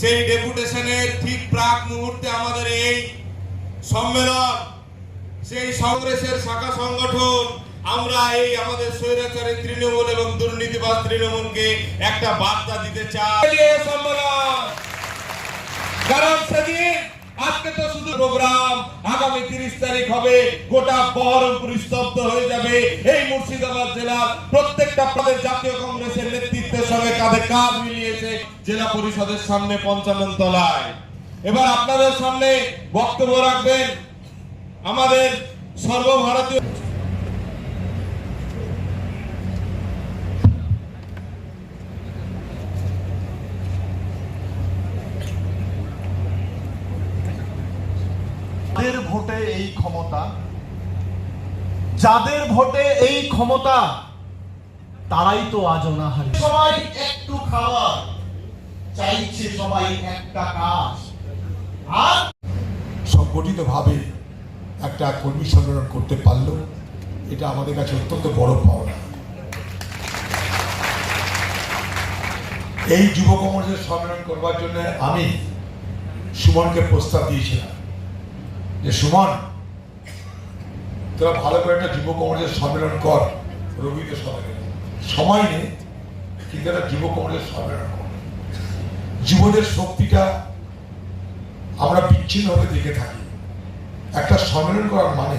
সেই ডেপুটেশনের ঠিক প্রাক মুহূর্তে আমাদের এই সম্মেলন, সেই কংগ্রেসের শাখা সংগঠন, আমরা এই আমাদের স্বৈরাচারী তৃণমূল এবং দুর্নীতিবাদ তৃণমূলকে একটা বার্তা দিতে চাই। সম্মেলন কারণ সেদিন, আজকে তো শুধু প্রোগ্রাম, আগামী তিরিশ তারিখ হবে, গোটা বহরমপুর স্তব্ধ হয়ে যাবে। এই মুর্শিদাবাদ জেলার প্রত্যেকটা প্রদেশ জাতীয় কংগ্রেসের সঙ্গে কাঁধে কাঁধ মিলিয়েছে জেলা পরিষদের সামনে পঞ্চানন তলায়। এবার আপনাদের সামনে বক্তব্য রাখবেন আমাদের সর্বভারতীয় ভোটে এই ক্ষমতা, যাদের ভোটে এই ক্ষমতা তারাই তো আজ অনাহারী। সবাই একটু খাবার চাইছে সবাই একটা কাজ। আর সংগঠিতভাবে একটা কর্মী সম্মেলন করতে পারল এটা আমাদের কাছে অত্যন্ত বড় পাওনা। এই যুব কংগ্রেসের সম্মেলন করবার জন্য আমি সুমনকে প্রস্তাব দিয়েছিলাম যে সুমন তোরা ভালো করে একটা যুব কংগ্রেসের সম্মেলন কর রবিতে সবাই সময় নেই, কিন্তু একটা যুব সম্মেলন কর। যুবদের শক্তিটা আমরা বিচ্ছিন্নভাবে দেখে থাকি। একটা সম্মেলন করার মানে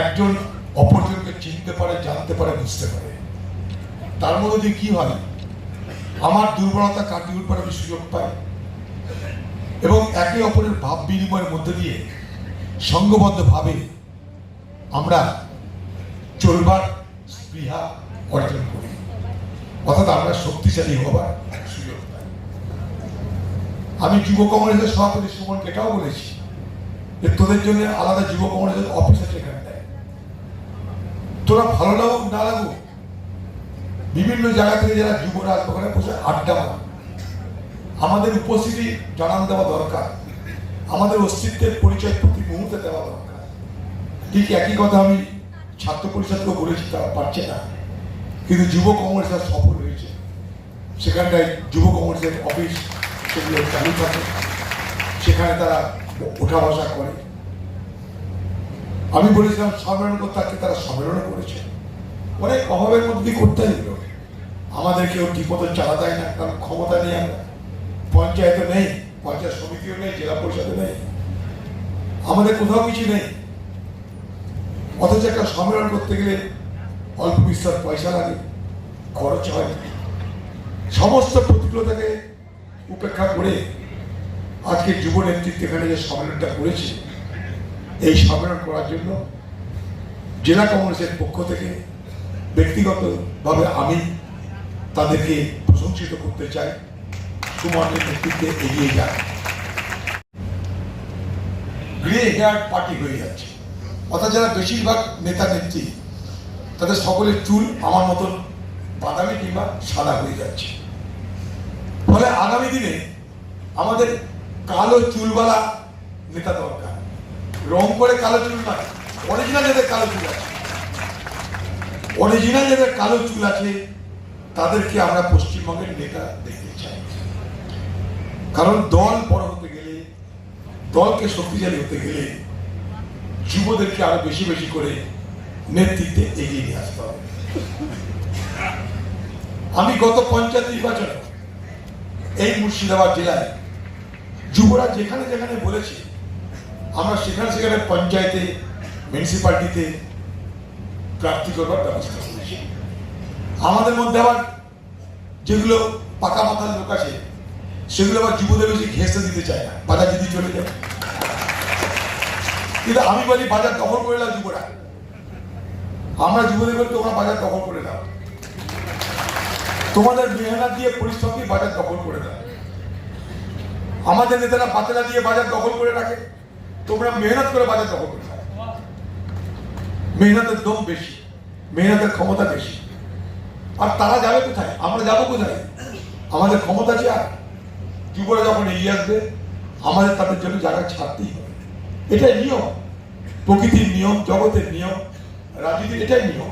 একজন অপরজনকে চিনতে পারে, জানতে পারে, বুঝতে পারে। তার মধ্যে দিয়ে কি হয়? আমার দুর্বলতা কাটিয়ে উঠবার আমি সুযোগ পাই। এবং একে অপরের ভাব বিনিময়ের মধ্যে দিয়ে সঙ্গবদ্ধভাবে আমরা চলবার স্পৃহা অর্জন করি। অর্থাৎ আমরা শক্তিশালী হবার সুযোগ পাই। আমি যুব কংগ্রেসের সভাপতি সুমনকে এটাও বলেছি যে, তোদের জন্য আলাদা যুব কংগ্রেসের অফিস আছে এখানে দেয়। তোরা ভালো লাগুক, না লাগুক, বিভিন্ন জায়গা থেকে যারা যুবরা আসবে, ওখানে বসে আড্ডা মারে আমাদের উপস্থিতি জানান দেওয়া দরকার। আমাদের অস্তিত্বের পরিচয় প্রতি মুহূর্তে দেওয়া দরকার। ঠিক একই কথা আমি ছাত্র পরিষদকেও বলেছি, তারা পারছে না। কিন্তু যুব কংগ্রেস তার সফল হয়েছে। সেখানটায় যুব কংগ্রেসের অফিস সেগুলো চালু থাকে। সেখানে তারা ওঠা বসা করে। আমি বলেছিলাম, সম্মেলন করতে তারা সম্মেলন করেছে। অনেক অভাবের মধ্যে করতে হইল আমাদের কেউ ঠিকমতো চালা দেয় না, কারণ ক্ষমতা নেই আমরা। পঞ্চায়েতও নেই, পঞ্চায়েত সমিতিও নেই, জেলা পরিষদও নেই। আমাদের কোথাও কিছু নেই। অথচ একটা সম্মেলন করতে গেলে অল্প বিস্তর পয়সা লাগে, খরচ হয়। সমস্ত প্রতিকূলতাকে উপেক্ষা করে আজকে যুব নেতৃত্ব এখানে যে সম্মেলনটা করেছে, এই সম্মেলন করার জন্য জেলা কংগ্রেসের পক্ষ থেকে ব্যক্তিগতভাবে আমি তাদেরকে প্রশংসিত করতে চাই, সুমনের নেতৃত্বে এগিয়ে যায় গ্রে হেয়ার পার্টি হয়ে যাচ্ছে। অর্থাৎ যারা বেশিরভাগ নেতা নেত্রী তাদের সকলের চুল আমার মতন বাদামি কিংবা সাদা হয়ে যাচ্ছে। ফলে আগামী দিনে আমাদের কালো চুলওয়ালা নেতা দরকার। রং করে কালো চুল নয় অরিজিনাল যাদের কালো চুল আছে। অরিজিনাল যাদের কালো চুল আছে, তাদেরকে আমরা পশ্চিমবঙ্গের নেতা দেখতে চাই। কারণ দল বড় হতে গেলে, দলকে শক্তিশালী হতে গেলে যুবদেরকে আরও বেশি বেশি করে নেতৃত্বে এগিয়ে নিয়ে আসতে হবে। আমি গত পঞ্চায়েত নির্বাচনে এই মুর্শিদাবাদ জেলায় যুবরা যেখানে যেখানে বলেছে, আমরা সেখানে সেখানে পঞ্চায়েতে মিউনিসিপালিটিতে প্রার্থী করবার ব্যবস্থা করেছি। আমাদের মধ্যে আবার যেগুলো পাকা মাথার লোক আছে, সেগুলো আবার যুবদের বেশি ঘেঁষতে দিতে চায় না, বাজার যদি চলে যায়। কিন্তু আমি বলি, বাজার দখল করে নাও যুবরা আমরা বলি তোমরা বাজার দখল করে দাও তোমাদের মেহনত দিয়ে পরিশ্রম দিয়ে বাজার দখল করে দাও আমাদের নেতারা বাতেলা দিয়ে বাজার দখল করে রাখে। তোমরা মেহনত করে বাজার দখল করে দাও মেহনতের দম বেশি, মেহনতের ক্ষমতা বেশি। আর তারা যাবে কোথায়? আমরা যাব কোথায়? আমাদের ক্ষমতা আছে আর? যুবরা যখন এগিয়ে আসবে, আমাদের তাদের জন্য জায়গা ছাড়তেই হবে। এটাই নিয়ম। প্রকৃতির নিয়ম, জগতের নিয়ম। রাজনীতির এটাই নিয়ম।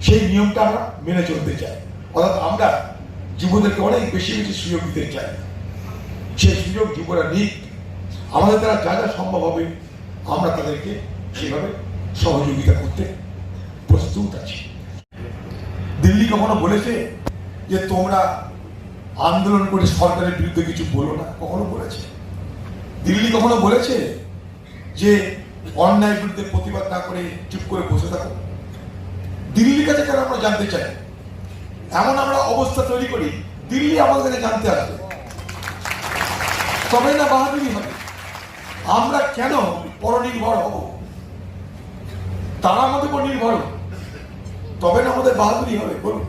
সেই নিয়মটা আমরা মেনে চলতে চাই। অর্থাৎ আমরা যুবদেরকে অনেক বেশি বেশি সুযোগ দিতে চাই। সেই সুযোগ যুবরা নিক। আমাদের দ্বারা যা যা সম্ভব হবে, আমরা তাদেরকে সেভাবে সহযোগিতা করতে প্রস্তুত আছি। দিল্লি কখনো বলেছে যে, তোমরা আন্দোলন করে সরকারের বিরুদ্ধে কিছু বলো না? কখনো বলেছে। দিল্লি কখনো বলেছে যে অন্যায় বিরুদ্ধে প্রতিবাদ না করে চুপ করে বসে থাকো। দিল্লির কাছে কেন আমরা জানতে চাই? এমন আমরা অবস্থা তৈরি করি, দিল্লি আমাদের কাছে জানতে আসবে। তবে না বাহাদুরি হবে। আমরা কেন পরনির্ভর হব? তারা আমাদের উপর নির্ভর তবে না আমাদের বাহাদুরি হবে, বলুন।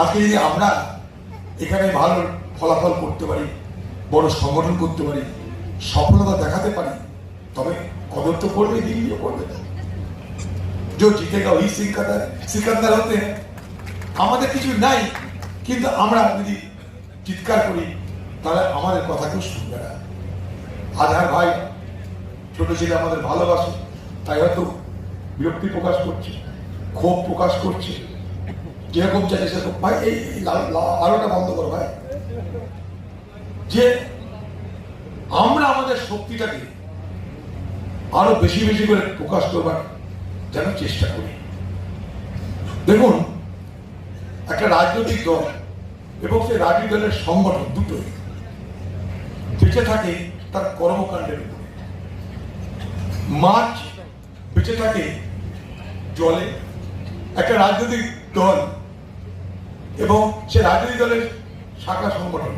আজকে যদি আমরা এখানে ভালো ফলাফল করতে পারি, বড় সংগঠন করতে পারি, সফলতা দেখাতে পারি, তবে কদর তো করবে দিল্লিও করবে जो जीतेगा वही सिकंदर सिकंदर होते हैं আমাদের কিছু নাই কিন্তু আমরা যদি চিৎকার করি তাহলে আমাদের কথা কেউ শুনবে না আধার ভাই ছোট ছেলে আমাদের ভালোবাসে তাই হয়তো বিরক্তি প্রকাশ করছে ক্ষোভ প্রকাশ করছে যেরকম চাইছে সেরকম ভাই এই এই লাল- লাল- আলোটা বন্ধ করো ভাই যে আমরা আমাদের শক্তিটাকে আরও বেশি বেশি করে প্রকাশ করবার যেন চেষ্টা করি। দেখুন, একটা রাজনৈতিক দল এবং সেই রাজনৈতিক দলের সংগঠন দুটোই বেঁচে থাকে তার কর্মকাণ্ডের উপরে। মাছ বেঁচে থাকে জলে। একটা রাজনৈতিক দল এবং সে রাজনৈতিক দলের শাখা সংগঠন,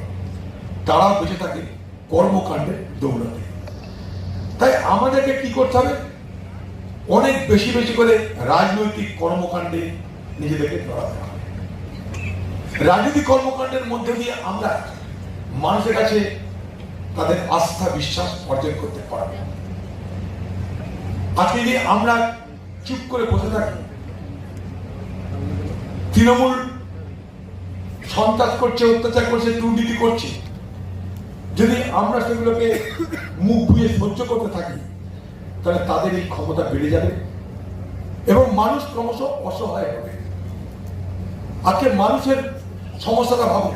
তারাও বেঁচে থাকে কর্মকাণ্ডে দৌড়াতে। তাই আমাদেরকে কি করতে হবে? অনেক বেশি বেশি করে রাজনৈতিক কর্মকাণ্ডে নিজেদেরকে জড়াতে হবে। রাজনৈতিক কর্মকাণ্ডের মধ্যে দিয়ে আমরা মানুষের কাছে তাদের আস্থা, বিশ্বাস অর্জন করতে পারব। আজকে যদি আমরা চুপ করে বসে থাকি, তৃণমূল সন্ত্রাস করছে, অত্যাচার করছে, দুর্নীতি করছে যদি আমরা সেগুলোকে মুখ বুঝে সহ্য করতে থাকি, তাহলে তাদের এই ক্ষমতা বেড়ে যাবে এবং মানুষ ক্রমশ অসহায় হবে। আজকে মানুষের সমস্যাটা ভাবো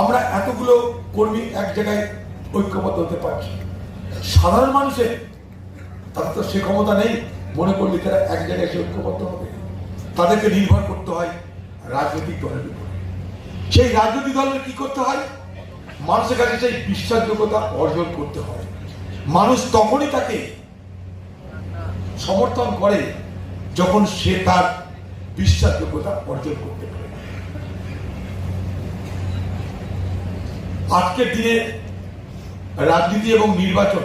আমরা এতগুলো কর্মী এক জায়গায় ঐক্যবদ্ধ হতে পারছি। সাধারণ মানুষের, তাদের তো সে ক্ষমতা নেই, মনে করলে তারা এক জায়গায় এসে ঐক্যবদ্ধ হবে। তাদেরকে নির্ভর করতে হয় রাজনৈতিক দলের উপর। সেই রাজনৈতিক দলের কি করতে হয়? মানুষের কাছে সেই বিশ্বাসযোগ্যতা অর্জন করতে হয়। মানুষ তখনই তাকে সমর্থন করে যখন সে তার বিশ্বাসযোগ্যতা অর্জন করতে পারে। আজকের দিনে রাজনীতি এবং নির্বাচন,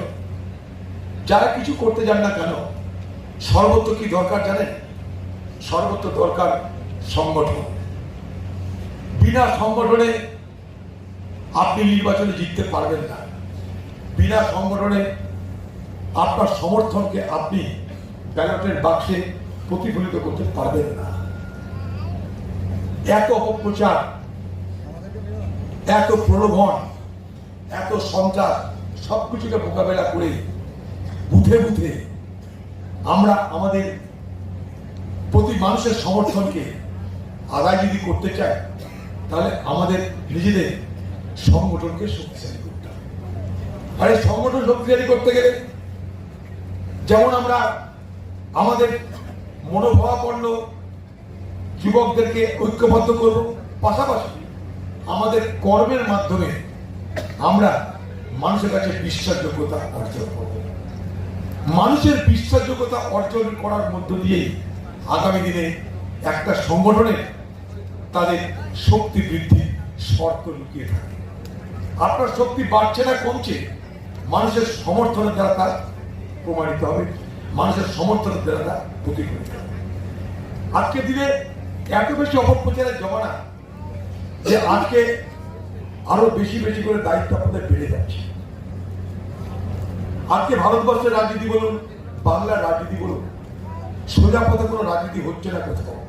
যারা কিছু করতে যান না কেন, সর্বত্র কি দরকার জানেন? সর্বত্র দরকার সংগঠন। বিনা সংগঠনে আপনি নির্বাচনে জিততে পারবেন না। বিনা সংগঠনে আপনার সমর্থনকে আপনি ব্যালটের বাক্সে প্রতিফলিত করতে পারবেন না। এত অপপ্রচার, এত প্রলোভন, এত সন্ত্রাস, সবকিছুকে মোকাবেলা করে বুথে বুথে আমরা আমাদের প্রতি মানুষের সমর্থনকে আদায় যদি করতে চাই, তাহলে আমাদের নিজেদের সংগঠনকে শক্তিশালী করতে হবে। আর এই সংগঠন শক্তিশালী করতে গেলে যেমন আমরা আমাদের মনোভাবাপন্ন যুবকদেরকে ঐক্যবদ্ধ করব, পাশাপাশি আমাদের কর্মের মাধ্যমে আমরা মানুষের কাছে বিশ্বাসযোগ্যতা অর্জন করব। মানুষের বিশ্বাসযোগ্যতা অর্জন করার মধ্য দিয়েই আগামী দিনে একটা সংগঠনের তাদের শক্তি বৃদ্ধির শর্ত লুকিয়ে থাকে আপনার শক্তি বাড়ছে না কমছে, মানুষের সমর্থনের দ্বারা তা প্রমাণিত হবে, মানুষের সমর্থনের দ্বারা তা প্রতিফলিত হবে আজকে দিনে এত বেশি অপপ্রচারের জমানা যে আজকে আরও বেশি বেশি করে দায়িত্ব আপনাদের বেড়ে যাচ্ছে। আজকে ভারতবর্ষের রাজনীতি বলুন, বাংলার রাজনীতি বলুন, সোজা পথে কোনো রাজনীতি হচ্ছে না কোথাও।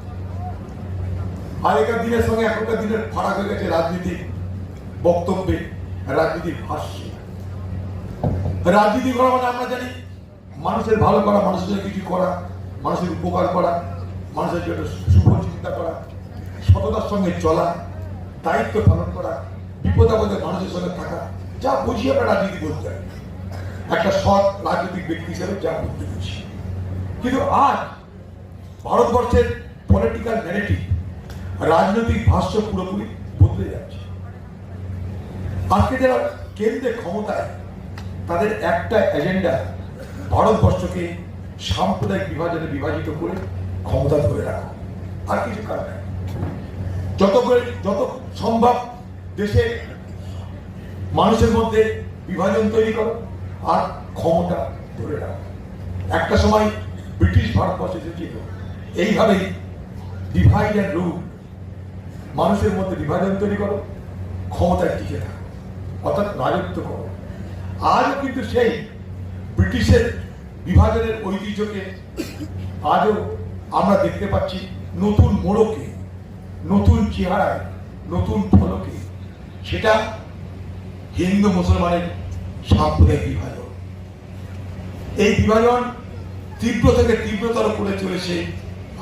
আগেকার দিনের সঙ্গে এখনকার দিনের ফারাক হয়ে গেছে রাজনীতি বক্তব্যে। রাজনীতির ভাষ্যে। রাজনীতি করা মানে আমরা জানি, মানুষের ভালো করা, মানুষের জন্য কিছু করা, মানুষের উপকার করা, মানুষের জন্য শুভ চিন্তা করা, সততার সঙ্গে চলা, দায়িত্ব পালন করা বিপদ আপদে মানুষের সঙ্গে থাকা, যা বুঝি আমরা রাজনীতি বলতে একটা সৎ রাজনৈতিক ব্যক্তি হিসেবে যা বলতে বুঝি কিন্তু আজ ভারতবর্ষের পলিটিক্যাল ন্যারেটিভ রাজনৈতিক ভাষ্য পুরোপুরি বদলে যাচ্ছে। আজকে যারা কেন্দ্রে ক্ষমতায়, তাদের একটা এজেন্ডা ভারতবর্ষকে সাম্প্রদায়িক বিভাজনে বিভাজিত করে ক্ষমতা ধরে রাখা। আর কিছু কারণ নেই। যত করে, যত সম্ভব দেশে মানুষের মধ্যে বিভাজন তৈরি করো আর ক্ষমতা ধরে রাখো। একটা সময় ব্রিটিশ ভারতবর্ষে এসেছিল। এইভাবেই ডিভাইড অ্যান্ড রুল মানুষের মধ্যে বিভাজন তৈরি করো, ক্ষমতায় টিকে থাকো। অর্থাৎ রাজত্ব করো। আজও কিন্তু সেই ব্রিটিশের বিভাজনের ঐতিহ্যকে আজও আমরা দেখতে পাচ্ছি নতুন মোড়কে, নতুন চেহারায়, নতুন ফলকে সেটা হিন্দু মুসলমানের সাম্প্রদায়িক বিভাজন। এই বিভাজন তীব্র থেকে তীব্রতর করে চলেছে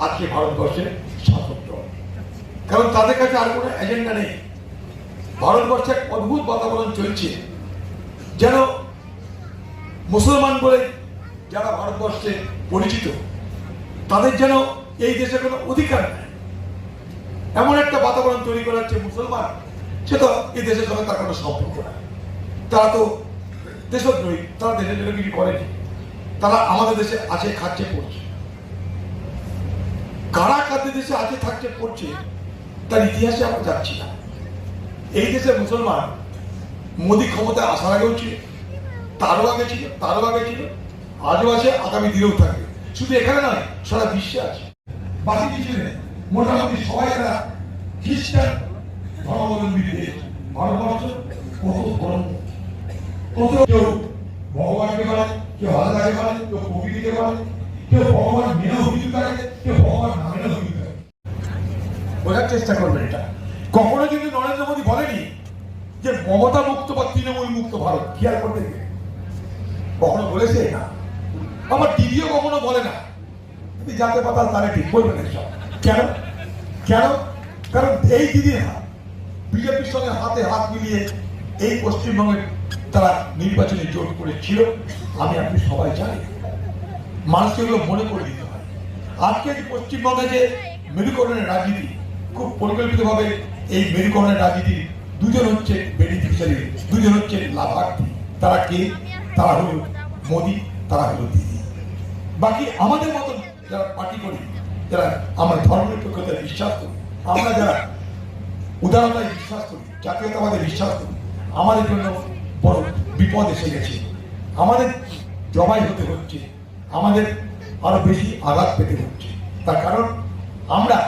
আজকে ভারতবর্ষের শাসক দল কারণ তাদের কাছে আর কোনো এজেন্ডা নেই। ভারতবর্ষে এক অদ্ভুত বাতাবরণ চলছে। যেন মুসলমান বলে যারা ভারতবর্ষে পরিচিত, তাদের যেন এই দেশে কোনো অধিকার নেই। এমন একটা বাতাবরণ তৈরি করা হচ্ছে মুসলমান, সে তো এই দেশের সঙ্গে তার কোনো সম্পর্ক নাই। তারা তো দেশদ্রোহী, তারা দেশের জন্য কিছু করেনি। তারা আমাদের দেশে আছে, খাচ্ছে, পড়ছে। কারা কাদের দেশে আছে, থাকছে, পড়ছে, তার ইতিহাসে আমরা যাচ্ছি না। এই দেশের মুসলমান মোদী ক্ষমতায় আসার আগেও ছিল, তারও আগে ছিল, তারও আগে ছিল, আজও আছে, আগামী দিনেও থাকবে। শুধু এখানে নয়, সারা বিশ্বে আছে। বাকি কিছু নেই। মোটামুটি সবাই তারা খ্রিস্টান, ধর্মাবলম্বী দেশ। ভারতবর্ষ কত ধর্ম। কত কেউ ভগবানকে মানে কেউ আল্লাহকে মানে কেউ প্রকৃতিকে মানে কেউ ভগবান মেনেও হিন্দু থাকে কেউ ভগবান না মেনেও হিন্দু থাকে বোঝার চেষ্টা করবেন এটা। কখনো যদি নরেন্দ্র মোদী বলেনি যে মমতা মুক্ত বা তৃণমূল মুক্ত ভারত খেয়াল করতে কখনো বলেছে? না। আমার দিদিও কখনো বলে না। তুমি যাতে পাতাল তারে ঠিক বলবেন সব। কেন? কেন? কারণ এই দিদির হাত, বিজেপির সঙ্গে হাতে হাত মিলিয়ে এই পশ্চিমবঙ্গে তারা নির্বাচনে জোর করেছিল, আমি আপনি সবাই জানি। মানুষকে এগুলো মনে করে দিতে হয়। আজকে পশ্চিমবঙ্গে যে মেরুকরণের রাজনীতি, খুব পরিকল্পিতভাবে এই মেরুকরণের রাজনীতি দুজন হচ্ছে বেনিফিশিয়ারি দুজন হচ্ছে লাভার্থী। তারা কে? তারা হলো মোদী, তারা হলো দিদি বাকি আমাদের মতন যারা পার্টি করি, যারা আমরা ধর্মনিরপেক্ষতায় বিশ্বাস করি, আমরা যারা উদারতায় বিশ্বাস করি, জাতীয়তাবাদে বিশ্বাস করি, আমাদের জন্য বড় বিপদ এসে গেছে। আমাদের জবাই হতে হচ্ছে, আমাদের আরও বেশি আঘাত পেতে হচ্ছে। তার কারণ আমরা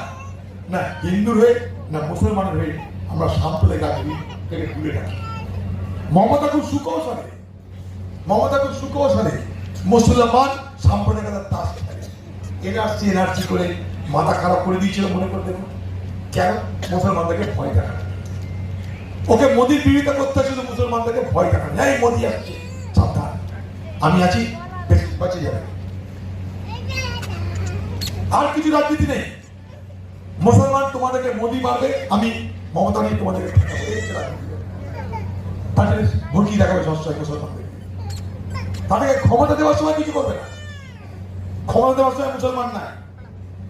না হিন্দুর হয়ে না, মুসলমানের হয়ে আমরা সাম্প্রদায়িক রাজনীতি থেকে দূরে রাখি মমতা খুব সুকৌশলে মমতা খুব সুকৌশলে মুসলমান সাম্প্রদায়িকতার তাস খেলে এনআরসি এনআরসি করে মাথা খারাপ করে দিয়েছিল, মনে করে দেখুন। কেন? মুসলমানদেরকে ভয় দেখানো। ওকে মোদির বিরোধিতা করতে হয় শুধু মুসলমানদেরকে ভয় দেখানো। এই মোদি আসছে, সাবধান। আমি আছি, বেশ বাঁচে যাবে আর কিছু রাজনীতি নেই। মুসলমান তোমাদেরকে মোদি মারবে, আমি মমতা নিয়ে তোমাদেরকে। তাদের ভুলকি দেখাবে সবসময় মুসলমানদের। তাদেরকে ক্ষমতা দেওয়ার সময় কিছু করবে না। ক্ষমতা দেওয়ার সময় মুসলমান নাই।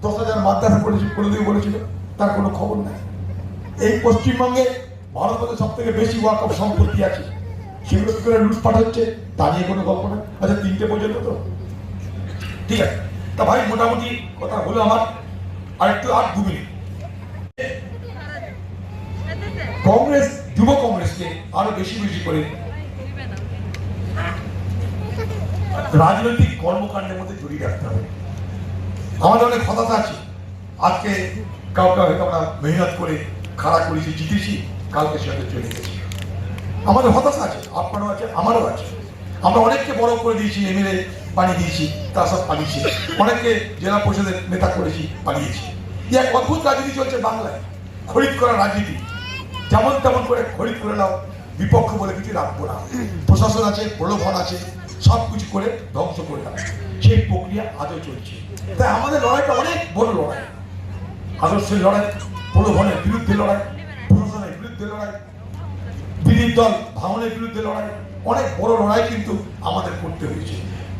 দশ হাজার মাদ্রাসা করেছিল করে দিয়ে বলেছিল, তার কোনো খবর নাই। এই পশ্চিমবঙ্গে ভারতবর্ষে সব থেকে বেশি ওয়াকফ সম্পত্তি আছে। সেগুলো করে লুটপাট হচ্ছে, তা নিয়ে কোনো গল্প না আচ্ছা তিনটে পর্যন্ত তো? ঠিক আছে। তা ভাই, মোটামুটি কথা হলো আমার। আর একটু আর দু কংগ্রেস, যুব কংগ্রেসকে আরও বেশি বেশি করে রাজনৈতিক কর্মকাণ্ডের মধ্যে জড়িয়ে রাখতে হবে। আমাদের অনেক হতাশা আছে। আজকে কাউকে হয়তো আমরা মেহনত করে খাড়া করেছি, জিতেছি, কালকে সেটা চলে গেছি। আমাদের হতাশা আছে, আপনারও আছে, আমারও আছে। আমরা অনেককে বড় করে দিয়েছি, এমএলএ বানিয়ে দিয়েছি তারা সব পালিয়েছে অনেককে জেলা পরিষদের নেতা করেছি পালিয়েছি এই এক অদ্ভুত রাজনীতি চলছে বাংলায়। খরিদ করা রাজনীতি। যেমন তেমন করে খরিদ করে নাও, বিপক্ষ বলে কিছু রাখব না। প্রশাসন আছে, প্রলোভন আছে, সব কিছু করে ধ্বংস করে দাও। সেই প্রক্রিয়া আজও চলছে। তাই আমাদের লড়াইটা অনেক বড় লড়াই। আদর্শের লড়াই, প্রলোভনের বিরুদ্ধে লড়াই, প্রশাসনের বিরুদ্ধে লড়াই, বিরোধী দল ভাঙনের বিরুদ্ধে লড়াই, অনেক বড় লড়াই কিন্তু আমাদের করতে হয়েছে।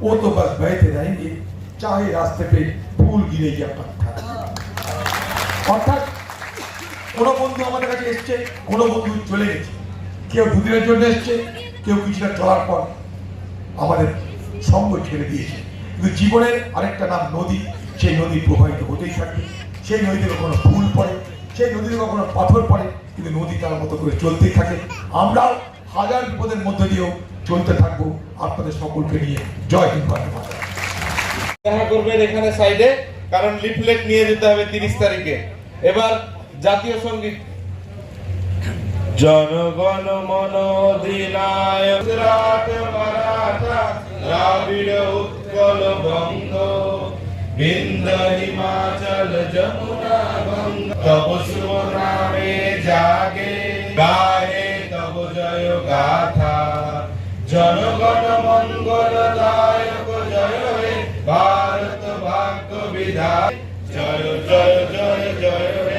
वो तो बस बहते रहेंगे चाहे रास्ते पे फूल गिरे या पत्थर অর্থাৎ কোনো বন্ধু আমাদের কাছে এসছে কোনো বন্ধু চলে গেছে কেউ দুদিনের জন্য এসছে কেউ কিছুটা চলার পর আমাদের সঙ্গ ছেড়ে দিয়েছে কিন্তু জীবনের আরেকটা নাম নদী সেই নদী প্রবাহিত হতেই থাকে সেই নদীতে কখনো ফুল পড়ে সেই নদীতে কখনো পাথর পড়ে কিন্তু নদী তার মতো করে চলতেই থাকে আমরাও হাজার বিপদের মধ্যে দিয়েও চলতে থাকব আপনাদের সকলকে নিয়ে। জয় হিন্দ বন্দে মাতরম। দেখা করবেন এখানে সাইডে কারণ লিফলেট নিয়ে যেতে হবে তিরিশ তারিখে। এবার জাতীয় সংগীত। জনগণ মন অধিনায়ক রাত মারাঠা দ্রাবিড় উৎকল বঙ্গ। বিন্দ হিমাচল যমুনা গঙ্গ। তব শুভ নামে জাগে। গায়ে তব জয় গাথা। জনগণ মঙ্গলদায়ক জয় হে ভারত ভাগ্য বিধায়। জয় জয় জয় জয় হে